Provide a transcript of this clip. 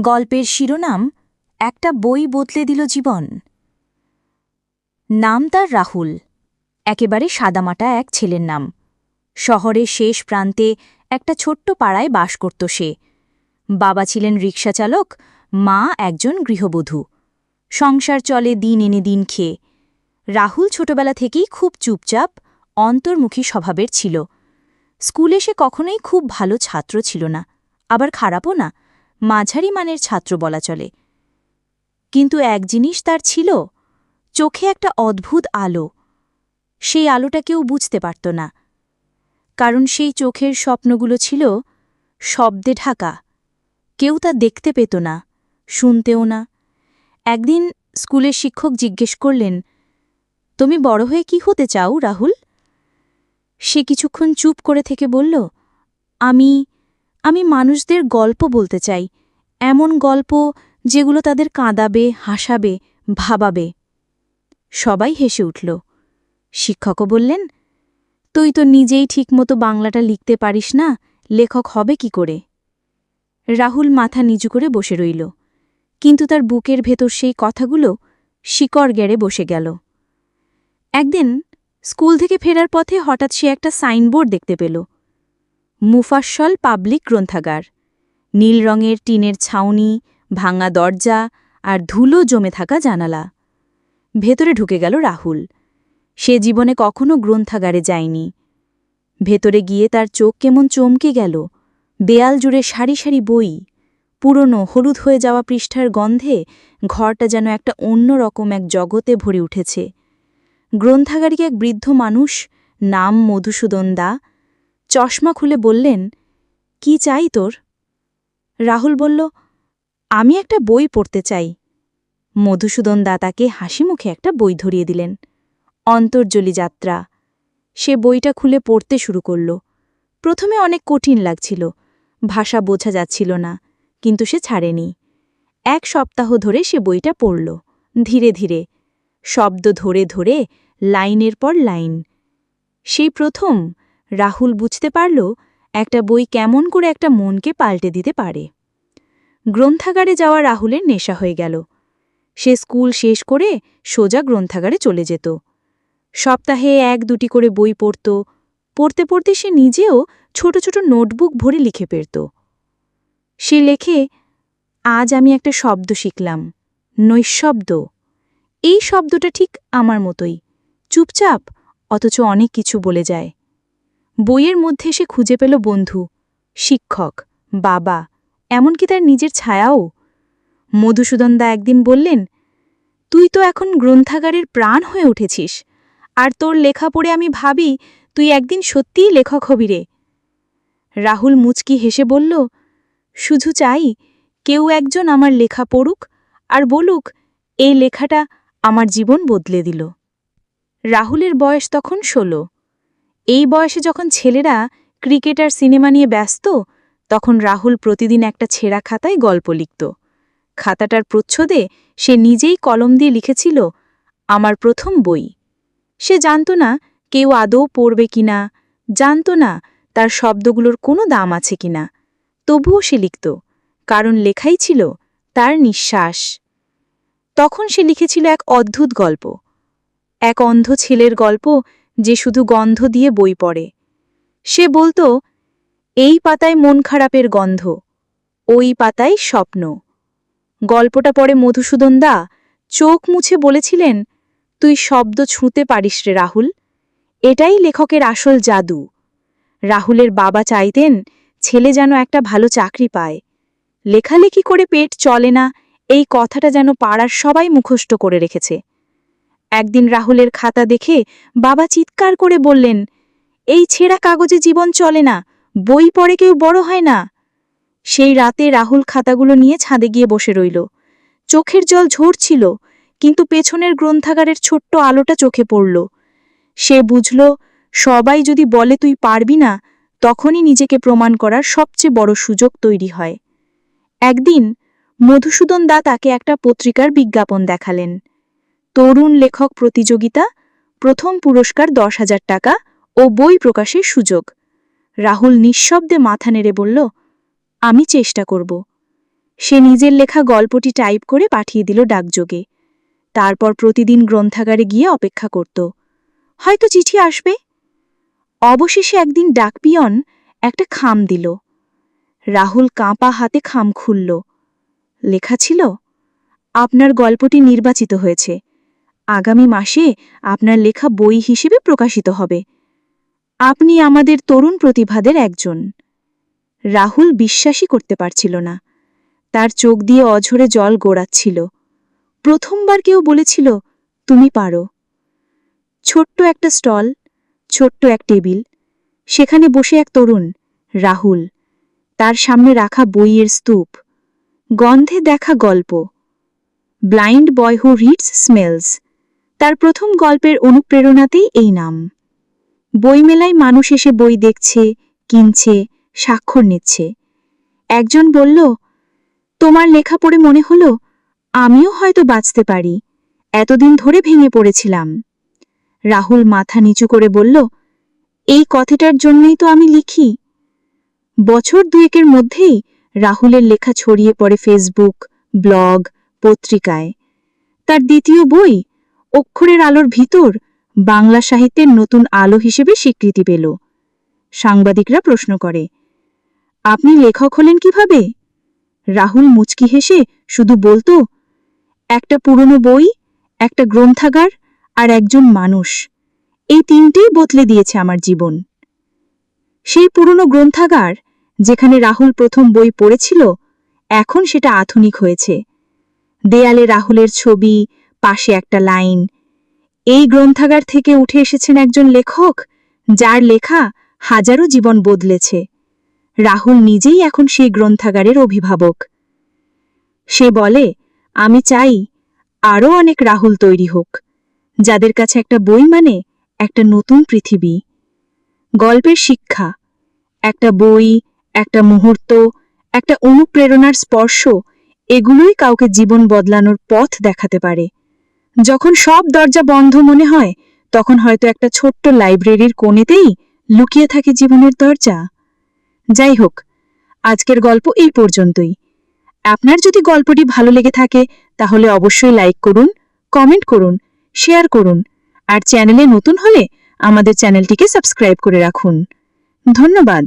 গল্পের শিরোনাম, একটা বই বদলে দিল জীবন। নাম তার রাহুল, একেবারে সাদামাটা এক ছেলের নাম। শহরের শেষ প্রান্তে একটা ছোট্ট পাড়ায় বাস করত সে। বাবা ছিলেন রিকশাচালক মা একজন গৃহবধূ। সংসার চলে দিন এনে দিন খেয়ে। রাহুল ছোটবেলা থেকেই খুব চুপচাপ, অন্তর্মুখী স্বভাবের ছিল। স্কুলে সে কখনোই খুব ভালো ছাত্র ছিল না, আবার খারাপও না। মাঝারি মানের ছাত্র বলা চলে। কিন্তু এক জিনিস তার ছিল, চোখে একটা অদ্ভুত আলো। সেই আলোটা কেউ বুঝতে পারত না। কারণ সেই চোখের স্বপ্নগুলো ছিল শব্দে ঢাকা। কেউ তা দেখতে পেত না, শুনতেও না। একদিন স্কুলের শিক্ষক জিজ্ঞেস করলেন, তুমি বড় হয়ে কি হতে চাও, রাহুল? সে কিছুক্ষণ চুপ করে থেকে বলল, আমি আমি মানুষদের গল্প বলতে চাই। এমন গল্প যেগুলো তাদের কাঁদাবে, হাসাবে, ভাবাবে। সবাই হেসে উঠল। শিক্ষকও বললেন, তুই তো নিজেই ঠিকমতো বাংলাটা লিখতে পারিস না, লেখক হবে কি করে? রাহুল মাথা নিচু করে বসে রইল। কিন্তু তার বুকের ভেতর সেই কথাগুলো শিকড় গেড়ে বসে গেল। একদিন স্কুল থেকে ফেরার পথে হঠাৎ সে একটা সাইনবোর্ড দেখতে পেল। মুফাসল পাবলিক গ্রন্থাগার। নীল রঙের টিনের ছাউনি, ভাঙা দরজা আর ধুলো জমে থাকা জানালা। ভেতরে ঢুকে গেল রাহুল। সে জীবনে কখনো গ্রন্থাগারে যায়নি। ভেতরে গিয়ে তার চোখ কেমন চমকে গেল। দেয়াল জুড়ে সারি সারি বই। পুরনো হলুদ হয়ে যাওয়া পৃষ্ঠার গন্ধে ঘরটা যেন একটা অন্য রকম এক জগতে ভরে উঠেছে। গ্রন্থাগারিক এক বৃদ্ধ মানুষ, নাম মধুসূদন দা চশমা খুলে বললেন, কি চাই তোর? রাহুল বলল, আমি একটা বই পড়তে চাই। মধুসূদন দা তাকে হাসি মুখে একটা বই ধরিয়ে দিলেন। অন্তর্জলি যাত্রা। সে বইটা খুলে পড়তে শুরু করল। প্রথমে অনেক কঠিন লাগছিল, ভাষা বোঝা যাচ্ছিল না, কিন্তু সে ছাড়েনি। এক সপ্তাহ ধরে সে বইটা পড়ল, ধীরে ধীরে। শব্দ ধরে ধরে, লাইনের পর লাইন। সেই প্রথম রাহুল বুঝতে পারল একটা বই কেমন করে একটা মনকে পাল্টে দিতে পারে। গ্রন্থাগারে যাওয়া রাহুলের নেশা হয়ে গেল। সে স্কুল শেষ করে সোজা গ্রন্থাগারে চলে যেত। সপ্তাহে এক দুটি করে বই পড়ত। পড়তে পড়তে সে নিজেও ছোট ছোট নোটবুক ভরে লিখে পেরত সে লেখে, আজ আমি একটা শব্দ শিখলাম, নৈশব্দ। এই শব্দটা ঠিক আমার মতোই। চুপচাপ, অথচ অনেক কিছু বলে যায়। বইয়ের মধ্যে সে খুঁজে পেল বন্ধু, শিক্ষক, বাবা, এমনকি তার নিজের ছায়াও। মধুসূদনদা একদিন বললেন, তুই তো এখন গ্রন্থাগারের প্রাণ হয়ে উঠেছিস, আর তোর লেখা পড়ে আমি ভাবি তুই একদিন সত্যিই লেখক হবি রে। রাহুল মুচকি হেসে বলল, শুধু চাই কেউ একজন আমার লেখা পড়ুক আর বলুক এই লেখাটা আমার জীবন বদলে দিল। রাহুলের বয়স তখন ষোলো। এই বয়সে যখন ছেলেরা ক্রিকেট আর সিনেমা নিয়ে ব্যস্ত, তখন রাহুল প্রতিদিন একটা ছেঁড়া খাতায় গল্প লিখত। খাতাটার প্রচ্ছদে সে নিজেই কলম দিয়ে লিখেছিল, আমার প্রথম বই। সে জানত না কেউ আদৌ পড়বে কিনা, জানত না তার শব্দগুলোর কোনো দাম আছে কিনা। তবুও সে লিখত, কারণ লেখাই ছিল তার নিঃশ্বাস। তখন সে লিখেছিল এক অদ্ভুত গল্প। এক অন্ধ ছেলের গল্প যে শুধু গন্ধ দিয়ে বই পড়ে। সে বলতো, এই পাতায় মন খারাপের গন্ধ, ওই পাতায় স্বপ্ন। গল্পটা পড়ে মধুসূদন দা, চোখ মুছে বলেছিলেন, তুই শব্দ ছুঁতে পারিস রে রাহুল, এটাই লেখকের আসল জাদু। রাহুলের বাবা চাইতেন, ছেলে যেন একটা ভালো চাকরি পায়। লেখালেখি করে পেট চলে না, এই কথাটা যেন পাড়ার সবাই মুখস্থ করে রেখেছে। একদিন রাহুলের খাতা দেখে বাবা চিৎকার করে বললেন, এই ছেঁড়া কাগজে জীবন চলে না, বই পড়ে কেউ বড় হয় না। সেই রাতে রাহুল খাতাগুলো নিয়ে ছাদে গিয়ে বসে রইল। চোখের জল ঝরছিল, কিন্তু পেছনের গ্রন্থাগারের ছোট্ট আলোটা চোখে পড়ল। সে বুঝল, সবাই যদি বলে তুই পারবি না, তখনই নিজেকে প্রমাণ করার সবচেয়ে বড় সুযোগ তৈরি হয়। একদিন মধুসূদন দা তাকে একটা পত্রিকার বিজ্ঞাপন দেখালেন। তরুণ লেখক প্রতিযোগিতা, প্রথম পুরস্কার দশ হাজার টাকা ও বই প্রকাশের সুযোগ। রাহুল নিঃশব্দে মাথা নেড়ে বলল, আমি চেষ্টা করব। সে নিজের লেখা গল্পটি টাইপ করে পাঠিয়ে দিল ডাকযোগে। তারপর প্রতিদিন গ্রন্থাগারে গিয়ে অপেক্ষা করত। হয়তো চিঠি আসবে? অবশেষে একদিন ডাকপিয়ন একটা খাম দিল। রাহুল কাঁপা হাতে খাম খুলল। লেখা ছিল? আপনার গল্পটি নির্বাচিত হয়েছে। আগামী মাসে আপনার লেখা বই হিসেবে প্রকাশিত হবে। আপনি আমাদের তরুণ প্রতিভাদের একজন। রাহুল বিশ্বাসই করতে পারছিল না। তার চোখ দিয়ে অঝরে জল গোড়াচ্ছিল। প্রথমবার কেউ বলেছিল, তুমি পারো। ছোট্ট একটা স্টল, ছোট্ট এক টেবিল, সেখানে বসে এক তরুণ, রাহুল। তার সামনে রাখা বইয়ের স্তূপ। গন্ধে দেখা গল্প। Blind boy who reads smells. তার প্রথম গল্পের অনুপ্রেরণাতেই এই নাম। বইমেলায় মানুষ এসে বই দেখছে, কিনছে, স্বাক্ষর নিচ্ছে। একজন বলল, তোমার লেখা পড়ে মনে হলো, আমিও হয়তো বাঁচতে পারি। এতদিন ধরে ভেঙে পড়েছিলাম। রাহুল মাথা নিচু করে বলল, এই কথাটার জন্যই তো আমি লিখি। বছর দুয়েকের মধ্যেই রাহুলের লেখা ছড়িয়ে পড়ে ফেসবুক, ব্লগ, পত্রিকায়। তার দ্বিতীয় বই অক্ষরের আলোর ভিতর বাংলা সাহিত্যের নতুন আলো হিসেবে স্বীকৃতি পেল। সাংবাদিকরা প্রশ্ন করে, আপনি লেখক হলেন কীভাবে? রাহুল মুচকি হেসে, শুধু বলতো, একটা পুরনো বই, একটা গ্রন্থাগার আর একজন মানুষ, এই তিনটেই বদলে দিয়েছে আমার জীবন। সেই পুরনো গ্রন্থাগার যেখানে রাহুল প্রথম বই পড়েছিল, এখন সেটা আধুনিক হয়েছে। দেয়ালে রাহুলের ছবি পাশে একটা লাইন। এই গ্রন্থাগার থেকে উঠে এসেছেন একজন লেখক, যার লেখা হাজারো জীবন বদলেছে। রাহুল নিজেই এখন সেই গ্রন্থাগারের অভিভাবক। সে বলে, আমি চাই আরও অনেক রাহুল তৈরি হোক, যাদের কাছে একটা বই মানে একটা নতুন পৃথিবী। গল্পের শিক্ষা, একটা বই, একটা মুহূর্ত, একটা অনুপ্রেরণার স্পর্শ, এগুলোই কাউকে জীবন বদলানোর পথ দেখাতে পারে। যখন সব দরজা বন্ধ মনে হয়, তখন হয়তো একটা ছোট্ট লাইব্রেরির কোণেতেই লুকিয়ে থাকে জীবনের দরজা। যাই হোক, আজকের গল্প এই পর্যন্তই। আপনার যদি গল্পটি ভালো লেগে থাকে, তাহলে অবশ্যই লাইক করুন, কমেন্ট করুন, শেয়ার করুন, আর চ্যানেলে নতুন হলে আমাদের চ্যানেলটিকে সাবস্ক্রাইব করে রাখুন। ধন্যবাদ।